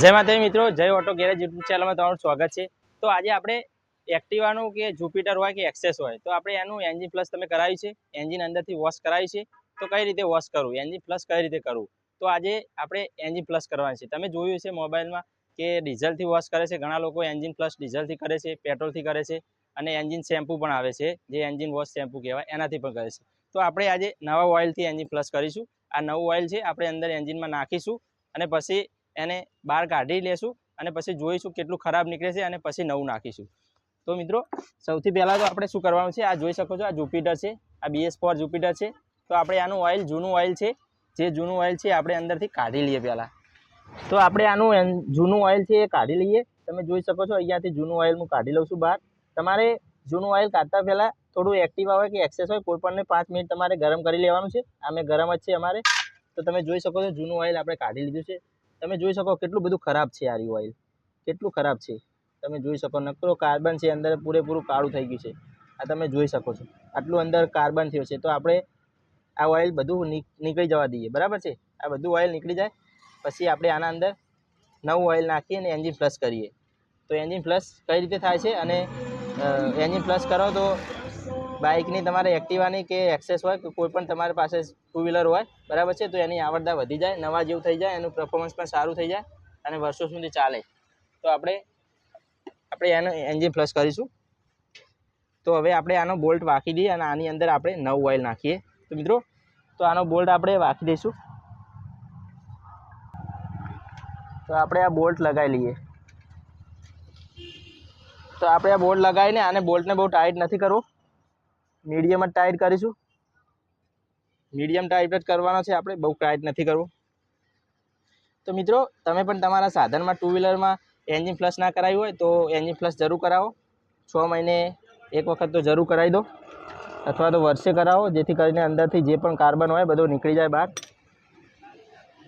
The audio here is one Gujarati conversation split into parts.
જય માતાજી મિત્રો, જય ઓટો ગેરેજ યુટ્યુબ ચેનલમાં તમારું સ્વાગત છે. તો આજે આપણે એક્ટિવાનું કે જુપિટર હોય કે એક્સેસ હોય, તો આપણે એનું એન્જિન પ્લસ તમે કરાવ્યું છે એન્જિન અંદરથી વોશ કરાવ્યું છે. તો કઈ રીતે વોશ કરવું? એન્જિન પ્લસ કઈ રીતે કરવું? તો આજે આપણે એન્જિન પ્લસ કરવાનું છે. તમે જોયું છે મોબાઈલમાં કે ડીઝલથી વોશ કરે છે. ઘણા લોકો એન્જિન પ્લસ ડીઝલથી કરે છે પેટ્રોલથી કરે છે અને એન્જિન શેમ્પુ પણ આવે છે, જે એન્જિન વોશ શેમ્પુ કહેવાય, એનાથી પણ કરે છે. તો આપણે આજે નવા ઓઇલથી એન્જિન પ્લસ કરીશું. આ નવું ઓઇલ છે, આપણે અંદર એન્જિનમાં નાખીશું અને પછી એને બહાર કાઢી લેશું અને પછી જોઈશું કેટલું ખરાબ નીકળે છે અને પછી નવું નાખીશું. તો મિત્રો, સૌથી પહેલાં તો આપણે શું કરવાનું છે? આ જોઈ શકો છો, આ જુપિટર છે, આ બીએસ ફોર જુપિટર છે. તો આપણે આનું ઓઇલ જૂનું ઓઇલ છે. જે જૂનું ઓઇલ છે આપણે અંદરથી કાઢી લઈએ પહેલાં. તો આપણે આનું જૂનું ઓઇલ છે એ કાઢી લઈએ. તમે જોઈ શકો છો, અહીંયાથી જૂનું ઓઇલ હું કાઢી લઉં છું બહાર. તમારે જૂનું ઓઇલ કાઢતા પહેલાં થોડું એક્ટિવા હોય કે એક્સેસ હોય, કોઈ પણને પાંચ મિનિટ તમારે ગરમ કરી લેવાનું છે. આ મેં ગરમ જ છે અમારે. તો તમે જોઈ શકો છો, જૂનું ઓઇલ આપણે કાઢી લીધું છે. તમે જોઈ શકો કેટલું બધું ખરાબ છે આ રહ્યું ઓઇલ કેટલું ખરાબ છે. તમે જોઈ શકો, નકરો કાર્બન છે અંદર પૂરેપૂરું કાળું થઈ ગયું છે. આ તમે જોઈ શકો છો. આટલું અંદર કાર્બન થયો છે. તો આપણે આ ઓઇલ બધું નીકળી જવા દઈએ. બરાબર છે? આ બધું ઓઇલ નીકળી જાય. પછી આપણે આના અંદર નવું ઓઇલ નાખીએ અને એન્જિન ફ્લશ કરીએ. તો એન્જિન ફ્લશ કઈ રીતે થાય છે? અને એન્જિન ફ્લશ કરો તો બાઇકની તમારે એક્ટિવાની કે એક્સેસ હોય કે કોઈ પણ તમારી પાસે ટુ વ્હીલર હોય, બરાબર છે, તો એની આવડતા વધી જાય, નવા જેવું થઈ જાય, એનું પરફોર્મન્સ પણ સારું થઈ જાય અને વર્ષો સુધી ચાલે. તો આપણે આપણે એનું એન્જિન પ્લસ કરીશું. તો હવે આપણે આનો બોલ્ટ વાંકી દઈએ અને આની અંદર આપણે નવું ઓઇલ નાખીએ. તો મિત્રો, તો આનો બોલ્ટ આપણે વાંકી દઈશું. તો આપણે આ બોલ્ટ લગાવી લઈએ. તો આપણે આ બોલ્ટ લગાવીને આને બોલ્ટને બહુ ટાઈટ નથી કરવું. મીડિયમ જ ટાઈટ કરીશું. મીડિયમ ટાઈટ જ કરવાનો છે આપણે, બહુ ટાઈટ નથી કરવું. તો મિત્રો, તમે પણ તમારા સાધનમાં ટુ વ્હીલરમાં એન્જિન પ્લસ ના કરાવ્યું હોય તો એન્જિન પ્લસ જરૂર કરાવો. છ મહિને એક વખત તો જરૂર કરાવી દો. અથવા તો વર્ષે કરાવો, જેથી કરીને અંદરથી જે પણ કાર્બન હોય બધો નીકળી જાય બહાર.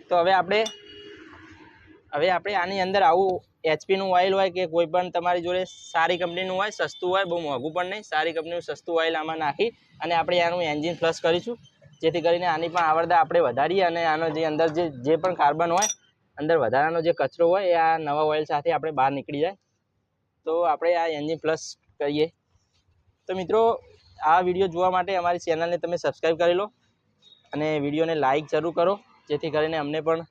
તો હવે આપણે હવે આપણે આની અંદર આવું એચપીનું ઓઇલ હોય કે કોઈ પણ તમારી જોડે સારી કંપનીનું હોય, સસ્તું હોય, બહુ મોંઘું પણ નહીં, સારી કંપનીનું સસ્તું ઓઇલ આમાં નાખી અને આપણે આનું એન્જિન ફ્લશ કરીશું. જેથી કરીને આની પણ આવડતા આપણે વધારીએ અને આનો જે અંદર જે જે પણ કાર્બન હોય, અંદર વધારાનો જે કચરો હોય, એ આ નવા ઓઇલ સાથે આપણે બહાર નીકળી જાય. તો આપણે આ એન્જિન પ્લસ કરીએ. તો મિત્રો, આ વીડિયો જોવા માટે અમારી ચેનલને તમે સબસ્ક્રાઈબ કરી લો અને વિડીયોને લાઈક જરૂર કરો. જેથી કરીને અમને પણ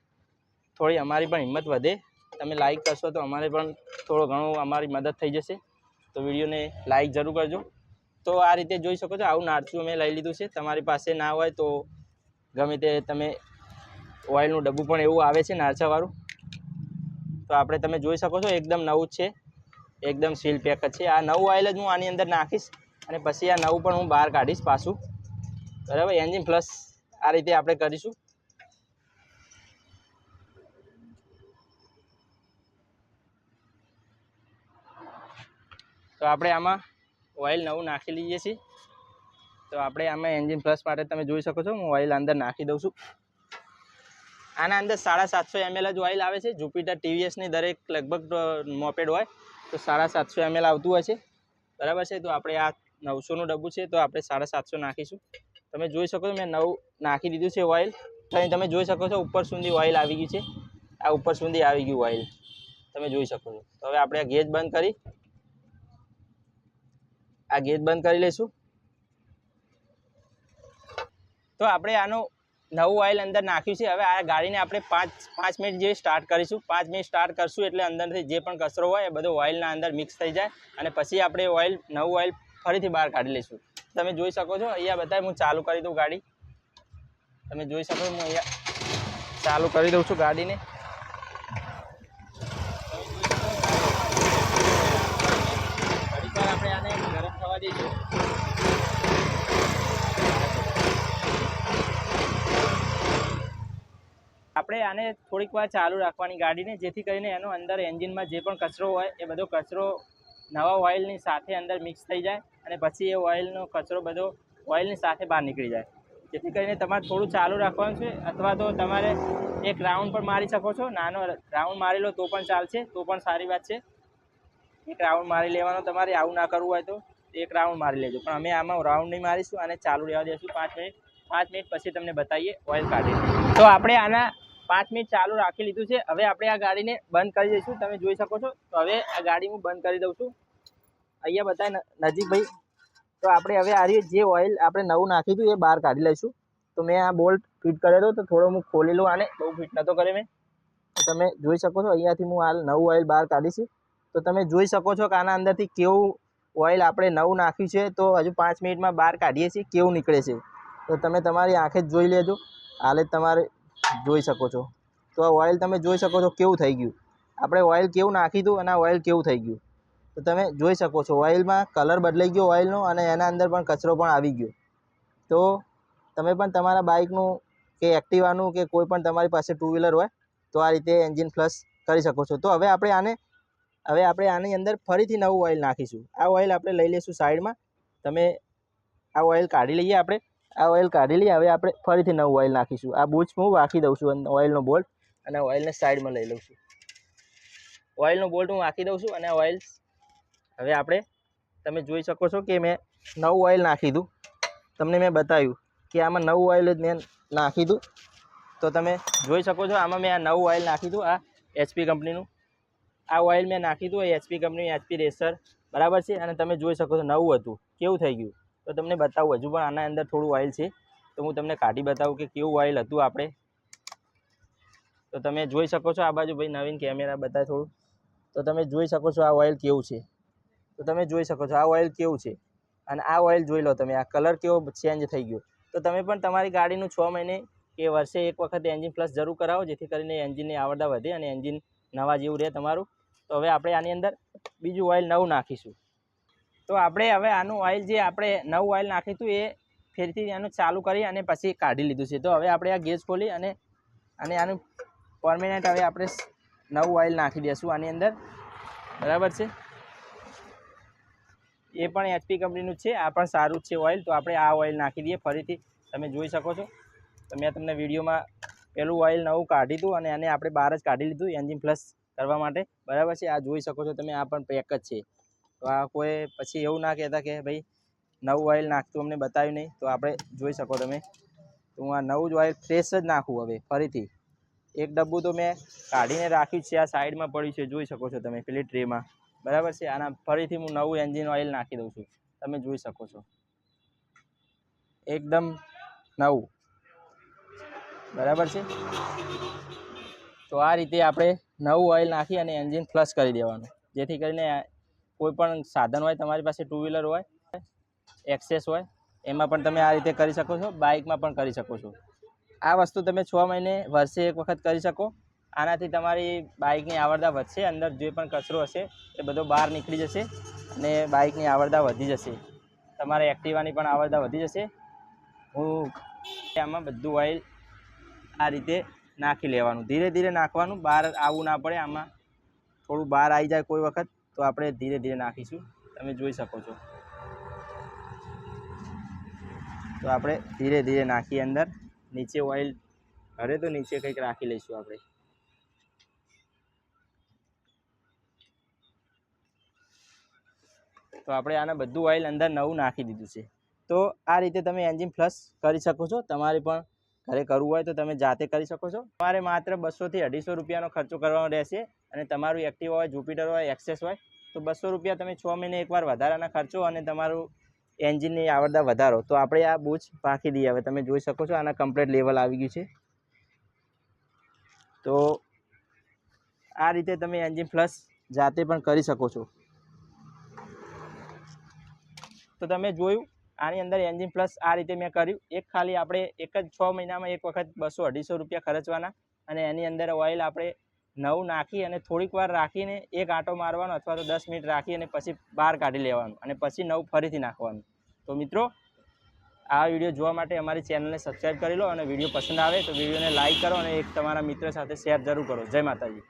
થોડી અમારી પણ હિંમત વધે. તમે લાઇક કરશો તો અમારે પણ થોડો ઘણો અમારી મદદ થઈ જશે. તો વિડીયોને લાઇક જરૂર કરજો. તો આ રીતે જોઈ શકો છો, આવું નારચું અમે લઈ લીધું છે. તમારી પાસે ના હોય તો ગમે તે તમે ઓઇલનું ડબ્બું પણ એવું આવે છે નારચાવાળું. તો આપણે તમે જોઈ શકો છો, એકદમ નવું જ છે. એકદમ સીલ પેક જ છે. આ નવું ઓઇલ જ હું આની અંદર નાખીશ અને પછી આ નવું પણ હું બહાર કાઢીશ પાછું. બરાબર એન્જિન પ્લસ આ રીતે આપણે કરીશું. તો આપણે આમાં ઓઇલ નવું નાખી લઈએ છીએ. તો આપણે આમાં એન્જિન પ્લસ માટે તમે જોઈ શકો છો, હું ઓઇલ અંદર નાખી દઉં છું. આના અંદર સાડા સાતસો એમએલ જ ઓઇલ આવે છે. જુપિટર ટીવીએસની દરેક લગભગ મોપેડ હોય, તો સાડા સાતસો એમએલ આવતું હોય છે. બરાબર છે? તો આપણે આ નવસોનું ડબ્બું છે, તો આપણે સાડા સાતસો નાખીશું. તમે જોઈ શકો છો, મેં નવું નાખી દીધું છે ઓઇલ. તમે જોઈ શકો છો, ઉપર સુધી ઓઇલ આવી ગયું છે. આ ઉપર સુધી આવી ગયું ઓઇલ. તમે જોઈ શકો છો. તો હવે આપણે આ ગેજ બંધ કરી આ ગેટ બંધ કરી લઈશું. તો આપણે આનું નવું ઓઇલ અંદર નાખ્યું છે. હવે આ ગાડીને આપણે પાંચ પાંચ મિનિટ જેવી સ્ટાર્ટ કરીશું. પાંચ મિનિટ સ્ટાર્ટ કરશું એટલે અંદરથી જે પણ કચરો હોય એ બધો ઓઇલના અંદર મિક્સ થઈ જાય અને પછી આપણે ઓઇલ નવું ઓઇલ ફરીથી બહાર કાઢી લઈશું. તમે જોઈ શકો છો, અહીંયા બધા હું ચાલુ કરી દઉં ગાડી. તમે જોઈ શકો હું અહીંયા ચાલુ કરી દઉં છું ગાડીને ઘડીક વાર આપણે આને ગરમ દેજો. આપણે આને થોડીક વાર ચાલુ રાખવાની ગાડીને, જેથી કરીને એનો અંદર એન્જિનમાં જે પણ કચરો હોય, એ બધો કચરો નવા ઓઇલની સાથે અંદર મિક્સ થઈ જાય અને પછી એ ઓઇલનો કચરો બધો ઓઇલની સાથે બહાર નીકળી જાય. જેથી કરીને તમારે થોડું ચાલુ રાખવાનું છે, અથવા તો તમારે એક રાઉન્ડ પણ મારી શકો છો. નાનો રાઉન્ડ મારી લો તો પણ ચાલશે, તો પણ સારી વાત છે. એક રાઉન્ડ મારી લેવાનો તમારે આવું ના કરવું હોય તો. એક રાઉન્ડ મારી લેજો. પણ અમે આમાં રાઉન્ડ નહીં મારીશું અને ચાલુ રહેવા દઈશું પાંચ મિનિટ પાંચ મિનિટ પછી તમને બતાવીએ ઓઇલ કાઢી તો આપણે આના પાંચ મિનિટ ચાલુ રાખી લીધું છે. હવે આપણે આ ગાડીને બંધ કરી દઈશું. તમે જોઈ શકો છો. તો હવે આ ગાડી હું બંધ કરી દઉં છું. અહીંયા બધા નજીક ભાઈ તો આપણે હવે આ જે ઓઇલ આપણે નવું નાખ્યું હતું એ બહાર કાઢી લઈશું. તો મેં આ બોલ્ટ ફિટ કર્યો તો થોડો હું ખોલી લઉં આને. બહુ ફિટ નહોતો કર્યો મેં. તમે જોઈ શકો છો. અહીંયાથી હું આ નવું ઓઇલ બહાર કાઢીશ. તો તમે જોઈ શકો છો કે આના અંદરથી કેવું ઓઇલ આપણે નવું નાખ્યું છે, તો હજુ પાંચ મિનિટમાં બહાર કાઢીએ છીએ, કેવું નીકળે છે. તો તમે તમારી આંખે જ જોઈ લેજો. હાલે તમારે જોઈ શકો છો. તો આ ઓઇલ તમે જોઈ શકો છો કેવું થઈ ગયું. આપણે ઓઇલ કેવું નાખી હતું અને આ ઓઇલ કેવું થઈ ગયું. તો તમે જોઈ શકો છો, ઓઇલમાં કલર બદલાઈ ગયો ઓઇલનો અને એના અંદર પણ કચરો પણ આવી ગયો. તો તમે પણ તમારા બાઇકનું કે એક્ટિવાનું કે કોઈ પણ તમારી પાસે ટુ વ્હીલર હોય, તો આ રીતે એન્જિન ફ્લશ કરી શકો છો. તો હવે આપણે આને હવે આપણે આની અંદર ફરીથી નવું ઓઇલ નાખીશું. આ ઓઇલ આપણે લઈ લઈશું સાઈડમાં તમે આ ઓઇલ કાઢી લઈએ આપણે. આ ઓઇલ કાઢી લઈએ. હવે આપણે ફરીથી નવું ઓઇલ નાખીશું. આ બૂચ હું વાંકી દઉં છું ઓઇલનો બોલ્ટ અને ઓઇલને સાઈડમાં લઈ લઉં છું. ઓઇલનો બોલ્ટ હું વાંખી દઉં છું અને ઓઇલ હવે આપણે તમે જોઈ શકો છો કે મેં નવું ઓઇલ નાખી દઉં તમને મેં બતાવ્યું કે આમાં નવું ઓઇલ જ મેં નાખી દઉં તો તમે જોઈ શકો છો આમાં મેં આ નવું ઓઇલ નાખી દઉં આ એચપી કંપનીનું. આ ઓઇલ મેં નાખી હતું એચપી કંપની એચપી રેસર બરાબર છે? અને તમે જોઈ શકો છો નવું હતું. કેવું થઈ ગયું? તો તમને બતાવું, હજુ પણ આના અંદર થોડું ઓઇલ છે. તો હું તમને કાઢી બતાવું કે કેવું ઓઇલ હતું આપણે. તો તમે જોઈ શકો છો આ બાજુ ભાઈ નવીન કેમેરા બતાવે થોડું. તો તમે જોઈ શકો છો આ ઓઇલ કેવું છે. તો તમે જોઈ શકો છો આ ઓઇલ કેવું છે. અને આ ઓઇલ જોઈ લો તમે, આ કલર કેવો ચેન્જ થઈ ગયો. તો તમે પણ તમારી ગાડીનું છ મહિને કે વર્ષે એક વખત એન્જિન પ્લસ જરૂર કરાવો, જેથી કરીને એન્જિનની આવડતા વધે અને એન્જિન નવા જેવું રહે તમારું. તો હવે આપણે આની અંદર બીજું ઓઇલ નવું નાખીશું. તો આપણે હવે આનું ઓઇલ જે આપણે નવું ઓઇલ નાખીશું એ ફેરથી આનું ચાલુ કરી અને પછી કાઢી લીધું છે. તો હવે આપણે આ ગેસ ખોલી અને અને આનું પરમેનન્ટ હવે આપણે નવું ઓઇલ નાખી દઈશું આની અંદર. બરાબર છે? એ પણ એચપી કંપનીનું છે, આ પણ સારું જ છે ઓઇલ તો આપણે આ ઓઇલ નાખી દઈએ ફરીથી. તમે જોઈ શકો છો. તો મેં તમને વિડીયોમાં પેલું ઓઇલ નવું કાઢી હતું અને એને આપણે બહાર જ કાઢી લીધું. એન્જિન પ્લસ કરવા માટે. બરાબર છે? આ જોઈ શકો છો તમે, આ પણ પેક જ છે. તો આ કોઈ પછી એવું ના કહેતા કે ભાઈ, નવું ઓઇલ નાખતું અમને બતાવ્યું નહીં. તો આપણે જોઈ શકો તમે. તો હું આ નવું જ ઓઇલ ફ્રેશ જ નાખું હવે, ફરીથી. એક ડબ્બુ તો મેં કાઢીને રાખ્યું છે, આ સાઈડમાં પડ્યું છે, જોઈ શકો છો તમે, પેલી ટ્રેમાં બરાબર છે? આના ફરીથી હું નવું એન્જિન ઓઇલ નાખી દઉં છું. તમે જોઈ શકો છો. એકદમ નવું. બરાબર છે? તો આ રીતે આપણે નવું ઓઇલ નાખી અને એન્જિન ફ્લશ કરી દેવાનું. જેથી કરીને કોઈ પણ સાધન હોય, તમારી પાસે ટુ વ્હીલર હોય એક્સેસ હોય, એમાં પણ તમે આ રીતે કરી શકો છો બાઇકમાં પણ કરી શકો છો. આ વસ્તુ તમે છ મહિને વર્ષે એક વખત કરી શકો. આનાથી તમારી બાઇકની આવડતા વધશે, અંદર જે પણ કચરો હશે, એ બધો બહાર નીકળી જશે અને બાઇકની આવડતા વધી જશે. તમારે એક્ટિવાની પણ આવડતા વધી જશે. હું આમાં બધું ઓઇલ આ રીતે નાખી લેવાનું. ધીરે ધીરે નાખવાનું. બહાર આવવું ના પડે. આમાં થોડું બહાર આવી જાય કોઈ વખત, તો આપણે ધીરે ધીરે નાખીશું. તમે જોઈ શકો છો. તો આપણે ધીરે ધીરે નાખીએ અંદર. નીચે ઓઇલ ઘરે તો નીચે કંઈક રાખી લઈશું આપણે. તો આપણે આને બધું ઓઇલ અંદર નવું નાખી દીધું છે. તો આ રીતે તમે એન્જિન ફ્લશ કરી શકો છો. તમારે પણ ઘરે કરવું હોય તો તમે જાતે કરી શકો છો. તમારે માત્ર બસોથી અઢીસો રૂપિયાનો ખર્ચો કરવાનો રહેશે અને તમારું એક્ટિવા હોય જુપિટર હોય એક્સેસ હોય, તો બસો રૂપિયા તમે છ મહિને એકવાર વધારાના ખર્ચો અને તમારું એન્જિનની આવડતા વધારો. તો આપણે આ બૂચ પાકી દઈએ. હવે તમે જોઈ શકો છો આના કમ્પ્લીટ લેવલ આવી ગયું છે. તો આ રીતે તમે એન્જિન ફ્લશ જાતે પણ કરી શકો છો. તો તમે જોયું આની અંદર એન્જિન પ્લસ આ રીતે મેં કર્યું. એક ખાલી આપણે એક જ છ મહિનામાં એક વખત બસો અઢીસો રૂપિયા ખર્ચવાના અને એની અંદર ઓઇલ આપણે નવું નાખી અને થોડીક વાર રાખીને એક આંટો મારવાનો અથવા તો દસ મિનિટ રાખી અને પછી બહાર કાઢી લેવાનું અને પછી નવું ફરીથી નાખવાનું. તો મિત્રો, આ વીડિયો જોવા માટે અમારી ચેનલને સબસ્ક્રાઈબ કરી લો અને વીડિયો પસંદ આવે તો વિડીયોને લાઇક કરો અને એક તમારા મિત્ર સાથે શેર જરૂર કરો. જય માતાજી.